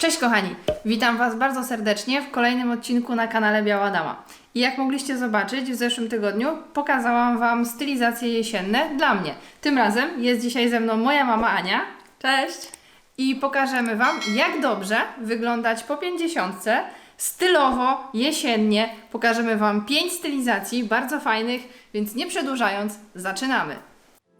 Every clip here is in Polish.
Cześć kochani, witam Was bardzo serdecznie w kolejnym odcinku na kanale Biała Dama. I jak mogliście zobaczyć, w zeszłym tygodniu pokazałam Wam stylizacje jesienne dla mnie. Tym razem jest dzisiaj ze mną moja mama Ania. Cześć! I pokażemy Wam, jak dobrze wyglądać po pięćdziesiątce, stylowo, jesiennie. Pokażemy Wam pięć stylizacji bardzo fajnych, więc nie przedłużając, zaczynamy!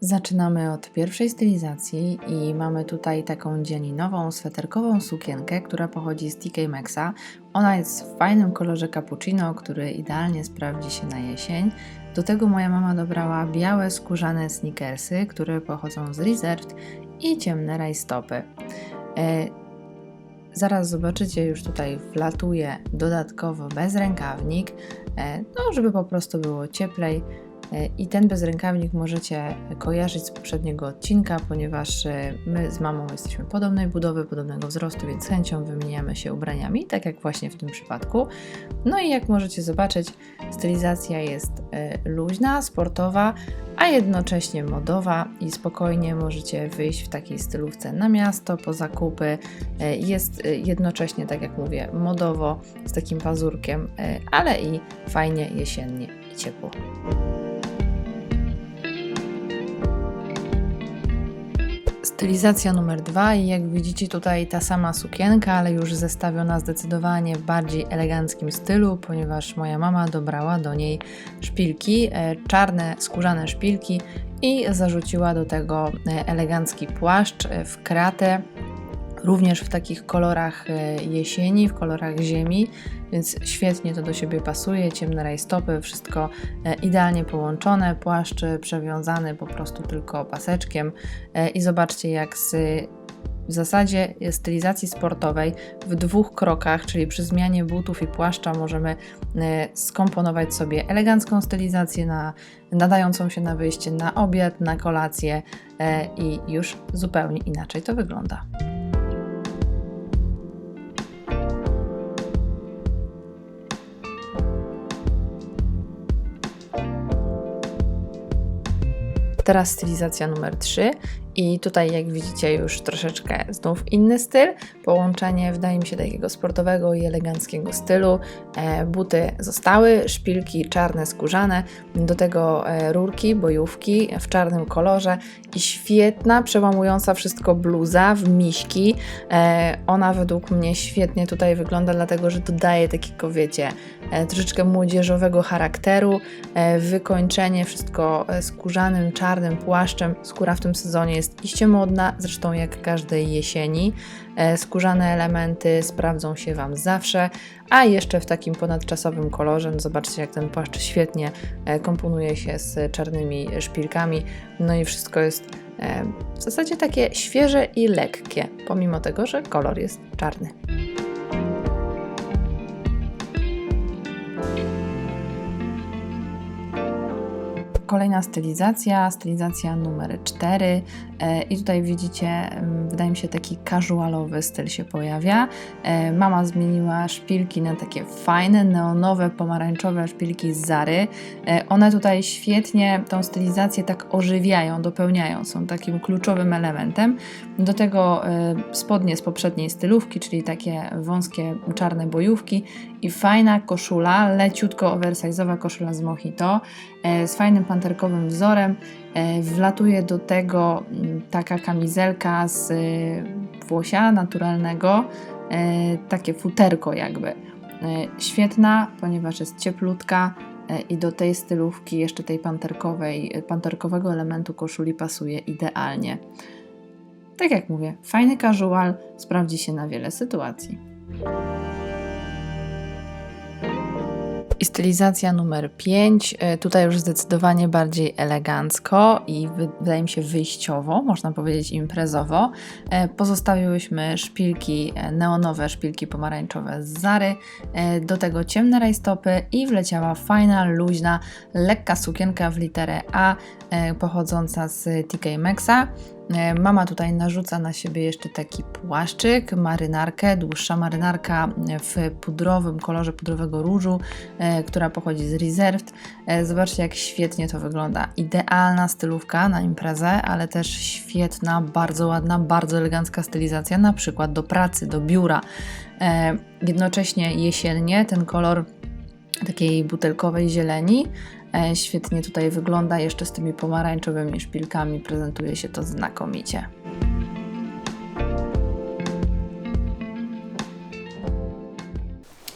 Zaczynamy od pierwszej stylizacji i mamy tutaj taką dzieninową, sweterkową sukienkę, która pochodzi z TK Maxa. Ona jest w fajnym kolorze cappuccino, który idealnie sprawdzi się na jesień. Do tego moja mama dobrała białe skórzane sneakersy, które pochodzą z Reserved i ciemne rajstopy. E, zaraz zobaczycie, już tutaj wlatuje dodatkowo bezrękawnik, e, no żeby po prostu było cieplej. E, I ten bezrękawnik możecie kojarzyć z poprzedniego odcinka, ponieważ e, my z mamą jesteśmy podobnej budowy, podobnego wzrostu, więc chęcią wymieniamy się ubraniami, tak jak właśnie w tym przypadku. No i jak możecie zobaczyć, stylizacja jest e, luźna, sportowa, a jednocześnie modowa i spokojnie możecie wyjść w takiej stylówce na miasto, po zakupy. Jest jednocześnie, tak jak mówię, modowo, z takim pazurkiem, ale i fajnie jesiennie i ciepło. Stylizacja numer dwa i jak widzicie tutaj ta sama sukienka, ale już zestawiona zdecydowanie w bardziej eleganckim stylu, ponieważ moja mama dobrała do niej szpilki, e, czarne skórzane szpilki i zarzuciła do tego e, elegancki płaszcz e, w kratę, również w takich kolorach e, jesieni, w kolorach ziemi, więc świetnie to do siebie pasuje. Ciemne rajstopy, wszystko e, idealnie połączone, płaszcz przewiązany po prostu tylko paseczkiem. E, I zobaczcie, jak z w zasadzie stylizacji sportowej w dwóch krokach, czyli przy zmianie butów i płaszcza, możemy skomponować sobie elegancką stylizację na, nadającą się na wyjście na obiad, na kolację i już zupełnie inaczej to wygląda. Teraz stylizacja numer 3 i tutaj jak widzicie już troszeczkę znów inny styl, połączenie wydaje mi się takiego sportowego i eleganckiego stylu. E, buty zostały, szpilki czarne skórzane, do tego e, rurki, bojówki w czarnym kolorze i świetna, przełamująca wszystko bluza w miśki. E, ona według mnie świetnie tutaj wygląda, dlatego że dodaje takiego, wiecie, e, troszeczkę młodzieżowego charakteru, e, wykończenie wszystko e, skórzanym, czarnym płaszczem. Skóra w tym sezonie jest iście modna, zresztą jak każdej jesieni. E, Skórzane elementy sprawdzą się Wam zawsze, a jeszcze w takim ponadczasowym kolorze. No zobaczcie, jak ten płaszcz świetnie e, komponuje się z czarnymi szpilkami. No i wszystko jest e, w zasadzie takie świeże i lekkie, pomimo tego, że kolor jest czarny. Kolejna stylizacja, stylizacja numer 4 e, i tutaj widzicie, mm, wydaje mi się taki casualowy styl się pojawia. E, Mama zmieniła szpilki na takie fajne, neonowe, pomarańczowe szpilki z Zary. E, One tutaj świetnie tą stylizację tak ożywiają, dopełniają, są takim kluczowym elementem. Do tego spodnie z poprzedniej stylówki, czyli takie wąskie czarne bojówki i fajna koszula, leciutko oversize'owa koszula z Mojito z fajnym panterkowym wzorem. E, Wlatuje do tego mm, taka kamizelka z e, włosia naturalnego, e, takie futerko jakby. E, Świetna, ponieważ jest cieplutka e, i do tej stylówki jeszcze tej panterkowej, panterkowego elementu koszuli pasuje idealnie. Tak jak mówię, fajny casual sprawdzi się na wiele sytuacji. I stylizacja numer 5. Tutaj już zdecydowanie bardziej elegancko i wy- wydaje mi się wyjściowo, można powiedzieć imprezowo. E, Pozostawiłyśmy szpilki e, neonowe, szpilki pomarańczowe z Zary, e, do tego ciemne rajstopy i wleciała fajna, luźna, lekka sukienka w literę A e, pochodząca z TK Maxa. E, Mama tutaj narzuca na siebie jeszcze taki płaszczyk, marynarkę, dłuższa marynarka w pudrowym kolorze pudrowego różu, e, która pochodzi z Reserved. E, Zobaczcie, jak świetnie to wygląda. Idealna stylówka na imprezę, ale też świetna, bardzo ładna, bardzo elegancka stylizacja, na przykład do pracy, do biura. Jednocześnie jesiennie ten kolor takiej butelkowej zieleni świetnie tutaj wygląda, jeszcze z tymi pomarańczowymi szpilkami prezentuje się to znakomicie.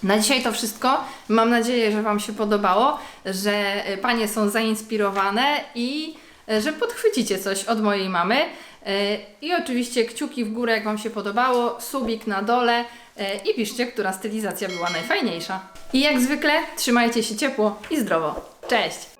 Na dzisiaj to wszystko. Mam nadzieję, że Wam się podobało, że y, Panie są zainspirowane i y, że podchwycicie coś od mojej mamy. I oczywiście kciuki w górę, jak Wam się podobało, subik na dole i piszcie, która stylizacja była najfajniejsza. I jak zwykle, trzymajcie się ciepło i zdrowo. Cześć!